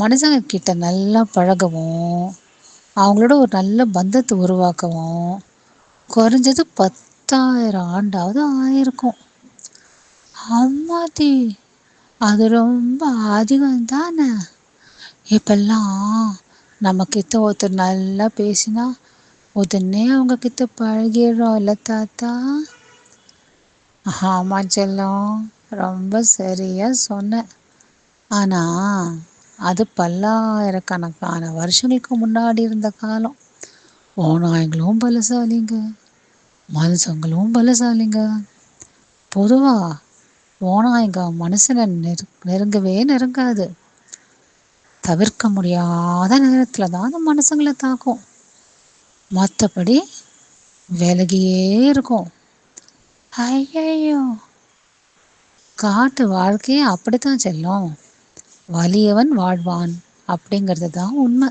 மனுஷங்க கிட்ட நல்லா பழகவும் அவங்களோட ஒரு நல்ல பந்தத்தை உருவாக்கவும் குறைஞ்சது பத்தாயிரம் ஆண்டாவது ஆயிருக்கும். அம்மாதி அது ரொம்ப அதிகம் தானே இப்பெல்லாம் நம்ம கிட்ட ஒருத்தர் நல்லா பேசினா உடனே அவங்க கிட்ட இல்லை தாத்தா? ஆமா செல்லம் ரொம்ப சரியா சொன்ன. ஆனா அது பல்லாயிரக்கணக்கான வருஷங்களுக்கு முன்னாடி இருந்த காலம். ஓநாய்களும் பலசாலிங்க மனுஷங்களும் பலசாலிங்க. பொதுவா ஓநாய்ங்க மனுஷனை நெரு நெருங்கவே நெருங்காது. தவிர்க்க முடியாத நேரத்தில் தான் அந்த மனுஷங்களை தாக்கும். மற்றபடி விலகியே இருக்கும். ஐயையோ! காட்டு வாழ்க்கையே அப்படித்தான் செல்லும். வலியவன் வாழ்வான் அப்படிங்கிறது தான் உண்மை.